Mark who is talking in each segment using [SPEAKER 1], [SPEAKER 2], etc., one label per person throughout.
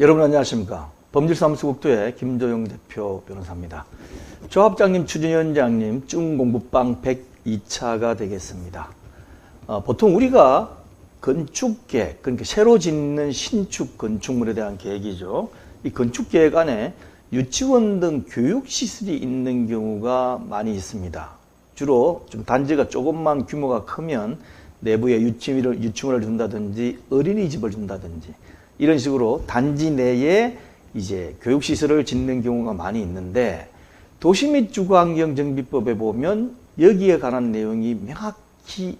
[SPEAKER 1] 여러분 안녕하십니까. 범죄사무소 국도의 김도영 대표 변호사입니다. 조합장님, 추진위원장님, 쭝공부방 102차가 되겠습니다. 어, 보통 우리가 건축계획, 그러니까 새로 짓는 신축 건축물에 대한 계획이죠. 이 건축계획 안에 유치원 등 교육시설이 있는 경우가 많이 있습니다. 주로 좀 단지가 조금만 규모가 크면 내부에 유치원을 준다든지 어린이집을 준다든지 이런 식으로 단지 내에 이제 교육시설을 짓는 경우가 많이 있는데 도시 및 주거환경 정비법에 보면 여기에 관한 내용이 명확히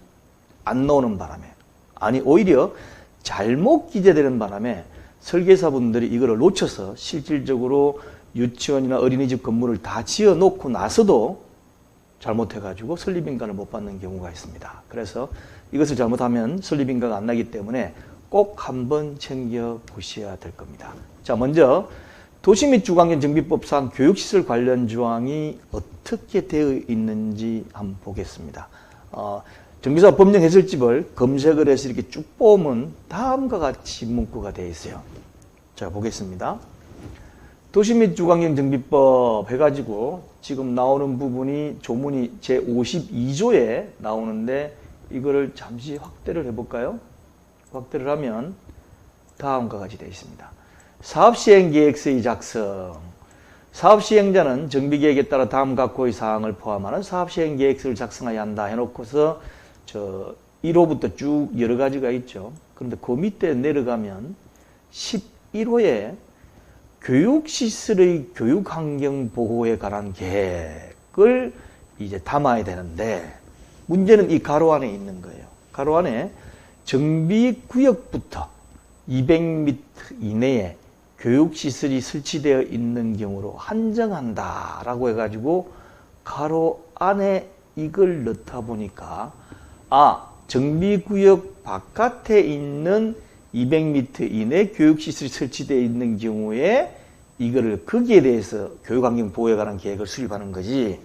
[SPEAKER 1] 안 나오는 바람에 아니 오히려 잘못 기재되는 바람에 설계사분들이 이거를 놓쳐서 실질적으로 유치원이나 어린이집 건물을 다 지어 놓고 나서도 잘못해가지고 설립인가를 못 받는 경우가 있습니다. 그래서 이것을 잘못하면 설립인가가 안 나기 때문에 꼭 한번 챙겨 보셔야 될 겁니다. 자, 먼저 도시 및 주거환경 정비법상 교육시설 관련 조항이 어떻게 되어 있는지 한번 보겠습니다. 어, 정비사 법령 해설집을 검색을 해서 이렇게 쭉 보면 다음과 같이 문구가 되어 있어요. 자, 보겠습니다. 도시 및 주거환경 정비법 해가지고 지금 나오는 부분이 조문이 제 52조에 나오는데 이거를 잠시 확대를 해볼까요? 확대를 하면 다음과 같이 되어 있습니다. 사업시행계획서의 작성. 사업시행자는 정비계획에 따라 다음 각호의 사항을 포함하는 사업시행계획서를 작성해야 한다 해놓고서 저 1호부터 쭉 여러 가지가 있죠. 그런데 그 밑에 내려가면 11호에 교육시설의 교육환경 보호에 관한 계획을 이제 담아야 되는데 문제는 이 가로 안에 있는 거예요. 가로 안에 정비구역부터 200m 이내에 교육시설이 설치되어 있는 경우로 한정한다라고 해가지고 가로 안에 이걸 넣다 보니까 아 정비구역 바깥에 있는 200m 이내 교육시설이 설치되어 있는 경우에 이거를 거기에 대해서 교육환경 보호에 관한 계획을 수립하는 거지.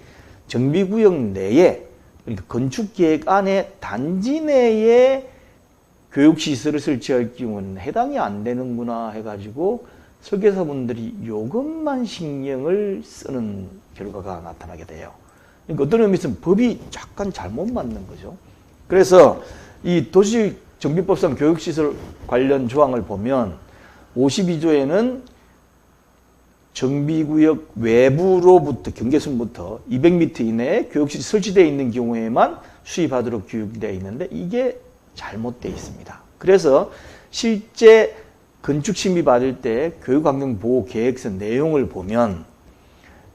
[SPEAKER 1] 정비구역 내에 그러니까 건축계획 안에 단지 내에 교육시설을 설치할 경우는 해당이 안 되는구나 해가지고 설계사분들이 이것만 신경을 쓰는 결과가 나타나게 돼요. 그러니까 어떤 의미에서 법이 약간 잘못 맞는 거죠. 그래서 이 도시 정비법상 교육시설 관련 조항을 보면 52조에는 정비구역 외부로부터 경계선부터 200m 이내에 교육시설 설치되어 있는 경우에만 수입하도록 규정되어 있는데 이게 잘못되어 있습니다. 그래서 실제 건축 심의 받을 때 교육환경보호계획서 내용을 보면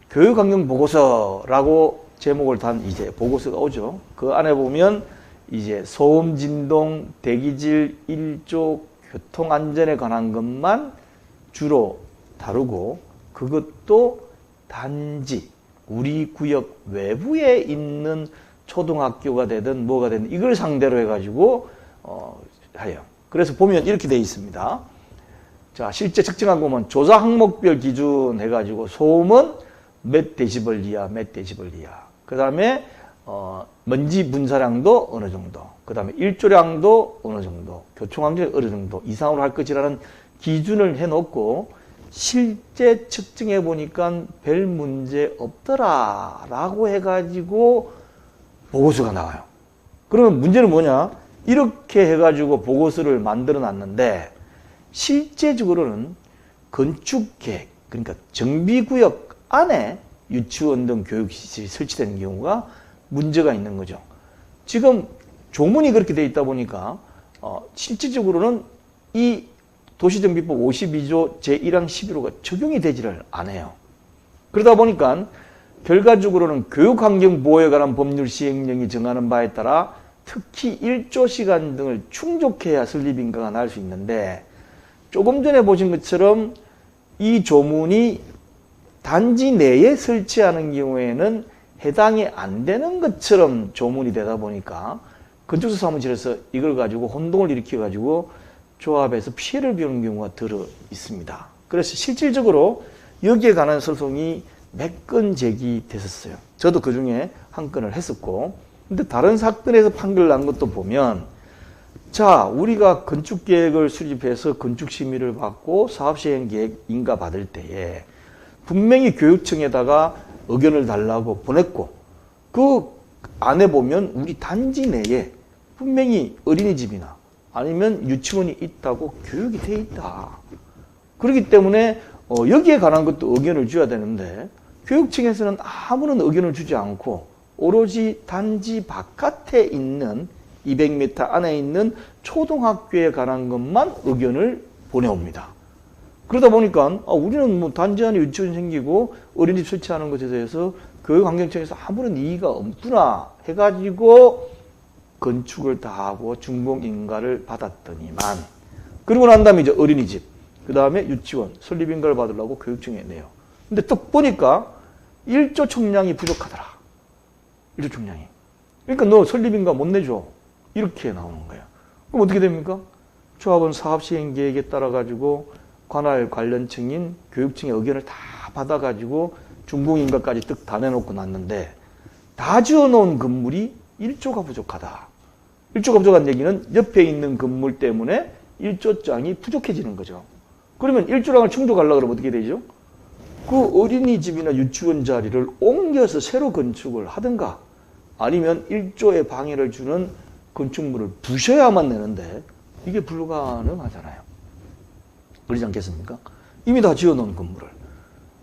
[SPEAKER 1] 교육환경보고서라고 제목을 단 이제 보고서가 오죠. 그 안에 보면 이제 소음, 진동, 대기질, 일조, 교통안전에 관한 것만 주로 다루고 그것도 단지 우리 구역 외부에 있는 초등학교가 되든 뭐가 되든 이걸 상대로 해가지고 어, 하여. 그래서 보면 이렇게 되어 있습니다. 자, 실제 측정한 거면 조사 항목별 기준 해가지고 소음은 몇 데시벌 이하, 몇 데시벌 이하. 그 다음에 어, 먼지 분사량도 어느 정도. 그 다음에 일조량도 어느 정도. 교통환경이 어느 정도 이상으로 할 것이라는 기준을 해놓고 실제 측정해 보니까 별 문제 없더라 라고 해가지고 보고서가 나와요. 그러면 문제는 뭐냐? 이렇게 해가지고 보고서를 만들어 놨는데 실제적으로는 건축계획, 그러니까 정비구역 안에 유치원 등 교육시설이 설치되는 경우가 문제가 있는 거죠. 지금 조문이 그렇게 돼 있다 보니까 어, 실질적으로는 이 도시정비법 52조 제1항 11호가 적용이 되지를 않아요. 그러다 보니까 결과적으로는 교육환경보호에 관한 법률 시행령이 정하는 바에 따라 특히 일조 시간 등을 충족해야 설립인가가 날 수 있는데 조금 전에 보신 것처럼 이 조문이 단지 내에 설치하는 경우에는 해당이 안 되는 것처럼 조문이 되다 보니까 건축사 사무실에서 이걸 가지고 혼동을 일으켜 가지고 조합에서 피해를 비우는 경우가 들어 있습니다. 그래서 실질적으로 여기에 관한 소송이 몇 건 제기됐었어요. 저도 그 중에 한 건을 했었고, 근데 다른 사건에서 판결 난 것도 보면 자, 우리가 건축 계획을 수립해서 건축 심의를 받고 사업 시행 계획 인가 받을 때에 분명히 교육청에다가 의견을 달라고 보냈고 그 안에 보면 우리 단지 내에 분명히 어린이집이나 아니면 유치원이 있다고 교육이 돼 있다. 그렇기 때문에 어, 여기에 관한 것도 의견을 줘야 되는데 교육청에서는 아무런 의견을 주지 않고 오로지 단지 바깥에 있는 200m 안에 있는 초등학교에 관한 것만 의견을 보내옵니다. 그러다 보니까 아, 우리는 뭐 단지 안에 유치원 생기고 어린이집 설치하는 것에 대해서 교육환경청에서 아무런 이의가 없구나 해가지고 건축을 다 하고 준공인가를 받았더니만 그리고 난 다음에 이제 어린이집 그 다음에 유치원 설립인가를 받으려고 교육청에 내요. 근데 또 보니까 1조 총량이 부족하더라. 1조 총량이. 그러니까 너 설립인가 못 내줘. 이렇게 나오는 거예요. 그럼 어떻게 됩니까? 조합원 사업 시행 계획에 따라 가지고 관할 관련층인 교육청의 의견을 다 받아 가지고 준공인가까지 뜩 다 내놓고 났는데 다 지어놓은 건물이 1조가 부족하다. 1조가 부족한 얘기는 옆에 있는 건물 때문에 1조장이 부족해지는 거죠. 그러면 1조량을 충족하려고 그러면 어떻게 되죠? 그 어린이집이나 유치원 자리를 옮겨서 새로 건축을 하든가 아니면 1조에 방해를 주는 건축물을 부셔야만 되는데 이게 불가능하잖아요. 그러지 않겠습니까? 이미 다 지어놓은 건물을.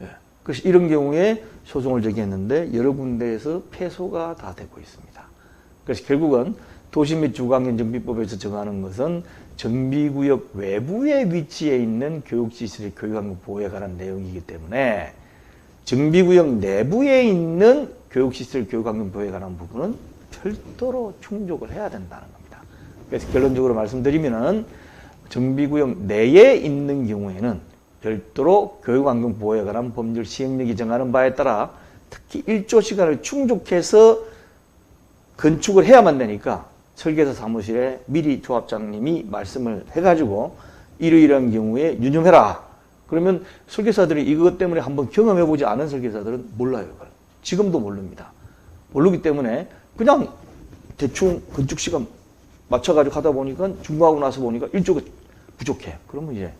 [SPEAKER 1] 예. 그래서 이런 경우에 소송을 제기했는데 여러 군데에서 패소가 다 되고 있습니다. 그래서 결국은 도시 및 주거환경 정비법에서 정하는 것은 정비구역 외부에 위치해 있는 교육시설의 교육환경 보호에 관한 내용이기 때문에 정비구역 내부에 있는 교육시설 교육환경 보호에 관한 부분은 별도로 충족을 해야 된다는 겁니다. 그래서 결론적으로 말씀드리면은 정비구역 내에 있는 경우에는 별도로 교육환경 보호에 관한 법률 시행령이 정하는 바에 따라 특히 1조 시간을 충족해서 건축을 해야만 되니까 설계사 사무실에 미리 조합장님이 말씀을 해가지고 이러이러한 경우에 유념해라. 그러면 설계사들이 이것 때문에 한번 경험해보지 않은 설계사들은 몰라요. 이걸. 지금도 모릅니다. 모르기 때문에 그냥 대충 건축 시간 맞춰가지고 하다 보니까 중고하고 나서 보니까 일조가 부족해. 그러면 이제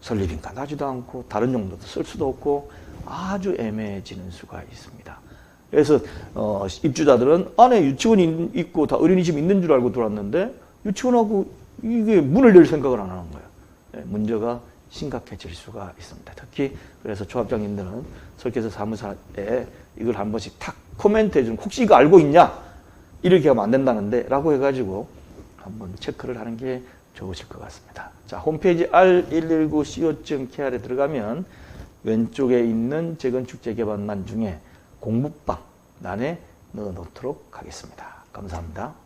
[SPEAKER 1] 설립인가 나지도 않고 다른 용도도 쓸 수도 없고 아주 애매해지는 수가 있습니다. 그래서 어, 입주자들은 안에 유치원이 있고 다 어린이집 있는 줄 알고 들어왔는데 유치원하고 이게 문을 열 생각을 안 하는 거예요. 네, 문제가 심각해질 수가 있습니다. 특히 그래서 조합장님들은 설계사 사무사에 이걸 한 번씩 탁 코멘트 해주는 혹시 이거 알고 있냐? 이렇게 하면 안 된다는데 라고 해가지고 한번 체크를 하는 게 좋으실 것 같습니다. 자, 홈페이지 r119co.kr에 들어가면 왼쪽에 있는 재건축 재개발만 중에 공부방 난에 넣어 놓도록 하겠습니다. 감사합니다.